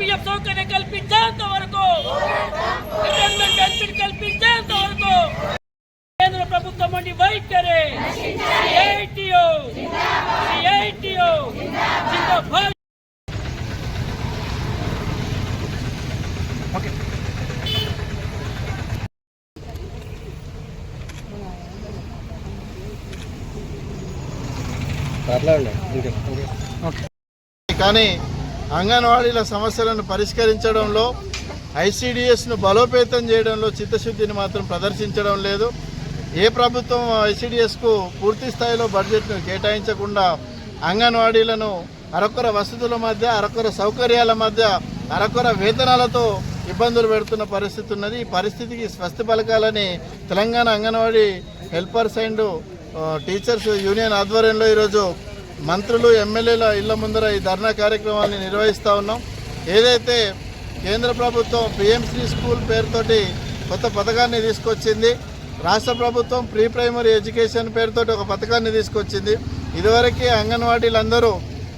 PF సౌకర్యం కల్పించేంత వరకు benefit కల్పించేంత వరకు కేంద్ర ప్రభుత్వం నుండి వైఖరి. జిందాబాద్. కానీ అంగన్వాడీల సమస్యలను పరిష్కరించడంలో ఐసీడిఎస్ను బలోపేతం చేయడంలో చిత్తశుద్ధిని మాత్రం ప్రదర్శించడం లేదు. ఏ ప్రభుత్వం ఐసీడిఎస్కు పూర్తి స్థాయిలో బడ్జెట్ను కేటాయించకుండా అంగన్వాడీలను అరకొర వసతుల మధ్య అరకొర సౌకర్యాల మధ్య అరకొర వేతనాలతో ఇబ్బందులు పెడుతున్న పరిస్థితి ఉన్నది. ఈ పరిస్థితికి స్వస్తి పలకాలని Telangana anganwadi helpers and teachers union ఆధ్వర్యంలో ఈరోజు మంత్రులు ఎమ్మెల్యేల ఇళ్ళ ముందర ఈ ధర్నా కార్యక్రమాన్ని నిర్వహిస్తూ ఉన్నాం. ఏదైతే కేంద్ర ప్రభుత్వం పిఎంసీ స్కూల్ పేరుతోటి కొత్త పథకాన్ని తీసుకొచ్చింది రాష్ట్ర ప్రభుత్వం ప్రీ ప్రైమరీ ఎడ్యుకేషన్ పేరుతోటి ఒక పథకాన్ని తీసుకొచ్చింది. ఇదివరకే అంగన్వాడీలందరూ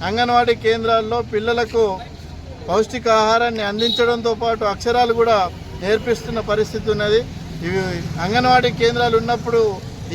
అంగన్వాడీ కేంద్రాల్లో పిల్లలకు పౌష్టికాహారాన్ని అందించడంతో పాటు అక్షరాలు కూడా నేర్పిస్తున్న పరిస్థితి ఉన్నది. ఇవి అంగన్వాడీ కేంద్రాలు ఉన్నప్పుడు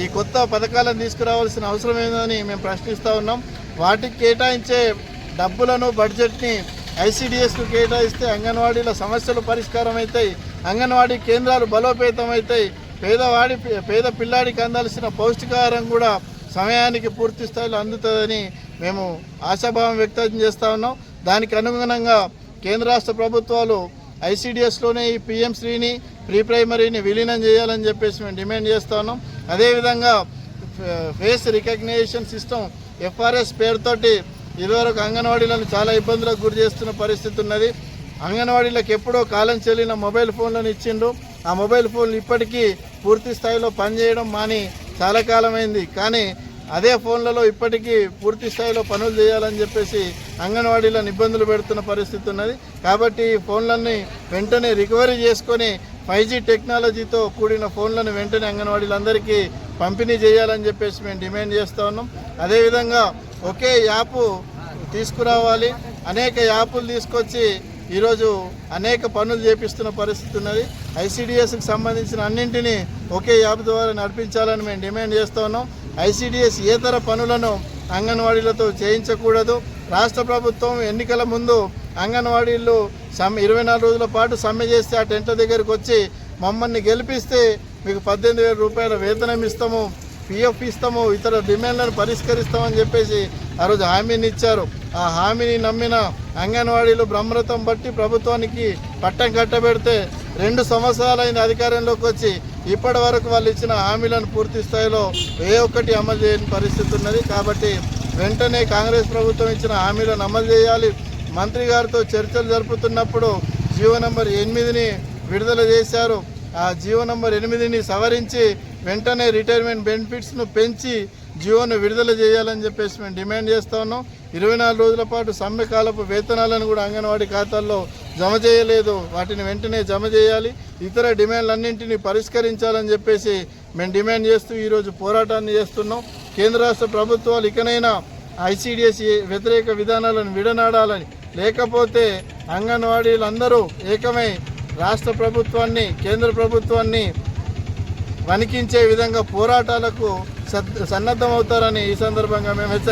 ఈ కొత్త పథకాలను తీసుకురావాల్సిన అవసరం ఏందని మేము ప్రశ్నిస్తూ ఉన్నాం. వాటికి కేటాయించే డబ్బులను బడ్జెట్ని ఐసీడిఎస్కు కేటాయిస్తే అంగన్వాడీల సమస్యలు పరిష్కారం అవుతాయి అంగన్వాడీ కేంద్రాలు బలోపేతం అవుతాయి పేదవాడి పేద పిల్లాడికి అందాల్సిన పౌష్టికాహారం కూడా సమయానికి పూర్తి స్థాయిలో అందుతుందని మేము ఆశాభావం వ్యక్తం చేస్తూ ఉన్నాం. దానికి అనుగుణంగా కేంద్ర రాష్ట్ర ప్రభుత్వాలు ఐసీడిఎస్లోనే ఈ పిఎం శ్రీని ప్రీ ప్రైమరీని విలీనం చేయాలని చెప్పేసి మేము డిమాండ్ చేస్తూ ఉన్నాం. అదేవిధంగా ఫే- ఫేస్ రికగ్నైజేషన్ సిస్టమ్ ఎఫ్ఆర్ఎస్ పేరుతోటి ఇదివరకు అంగన్వాడీలను చాలా ఇబ్బందులకు గురి చేస్తున్న పరిస్థితి ఉన్నది. అంగన్వాడీలకు ఎప్పుడో కాలం చెల్లిన మొబైల్ ఫోన్లను ఇచ్చిండు ఆ మొబైల్ ఫోన్లు ఇప్పటికీ పూర్తి స్థాయిలో పనిచేయడం మాని చాలా కాలమైంది. కానీ అదే ఫోన్లలో ఇప్పటికీ పూర్తి స్థాయిలో పనులు చేయాలని చెప్పేసి అంగన్వాడీలను ఇబ్బందులు పెడుతున్న పరిస్థితి ఉన్నది. కాబట్టి ఈ ఫోన్లన్నీ వెంటనే రికవరీ చేసుకొని ఫైవ్ జీ టెక్నాలజీతో కూడిన ఫోన్లను వెంటనే అంగన్వాడీలందరికీ పంపిణీ చేయాలని చెప్పేసి మేము డిమాండ్ చేస్తూ ఉన్నాం. అదేవిధంగా ఒకే యాప్ తీసుకురావాలి. అనేక యాపులు తీసుకొచ్చి ఈరోజు అనేక పనులు చేపిస్తున్న పరిస్థితి ఉన్నది. ఐసీడిఎస్కి సంబంధించిన అన్నింటినీ ఒకే యాప్ ద్వారా నడిపించాలని మేము డిమాండ్ చేస్తూ ఉన్నాం. ఐసీడిఎస్ ఏతర పనులను అంగన్వాడీలతో చేయించకూడదు. రాష్ట్ర ప్రభుత్వం ఎన్నికల ముందు అంగన్వాడీలు సమ్మె ఇరవై నాలుగు రోజుల పాటు సమ్మె చేస్తే ఆ టెంట్ల దగ్గరికి వచ్చి మమ్మల్ని గెలిపిస్తే మీకు పద్దెనిమిది వేల రూపాయల వేతనం ఇస్తాము. పిఎఫ్ ఇస్తాము ఇతర డిమాండ్లను పరిష్కరిస్తామని చెప్పేసి ఆ రోజు హామీని ఇచ్చారు. ఆ హామీని నమ్మిన అంగన్వాడీలు బ్రహ్మరథం బట్టి ప్రభుత్వానికి పట్టం కట్టబెడితే రెండు సంవత్సరాలైన అధికారంలోకి వచ్చి ఇప్పటి వరకు వాళ్ళు ఇచ్చిన హామీలను పూర్తి స్థాయిలో ఏ ఒక్కటి అమలు చేయని పరిస్థితి ఉన్నది. కాబట్టి వెంటనే కాంగ్రెస్ ప్రభుత్వం ఇచ్చిన హామీలను అమలు చేయాలి. మంత్రి గారితో చర్చలు జరుపుతున్నప్పుడు జీవో నంబర్ ఎనిమిదిని విడుదల చేశారు. ఆ జీవో నంబర్ ఎనిమిదిని సవరించి వెంటనే రిటైర్మెంట్ బెనిఫిట్స్ను పెంచి జీవోను విడుదల చేయాలని చెప్పేసి మేము డిమాండ్ చేస్తా ఉన్నాం. ఇరవై నాలుగు రోజుల పాటు సమ్మెకాలపు వేతనాలను కూడా అంగన్వాడీ ఖాతాల్లో జమ చేయలేదు. వాటిని వెంటనే జమ చేయాలి. ఇతర డిమాండ్లన్నింటినీ పరిష్కరించాలని చెప్పేసి మేము డిమాండ్ చేస్తూ ఈరోజు పోరాటాన్ని చేస్తున్నాం. కేంద్ర రాష్ట్ర ప్రభుత్వాలు ఇకనైనా ఐసీడిఎస్ వ్యతిరేక విధానాలను విడనాడాలని లేకపోతే అంగన్వాడీలందరూ ఏకమై రాష్ట్ర ప్రభుత్వాన్ని కేంద్ర ప్రభుత్వాన్ని వణికించే విధంగా పోరాటాలకు సన్నద్ధమవుతారని ఈ సందర్భంగా మేము హెచ్చరి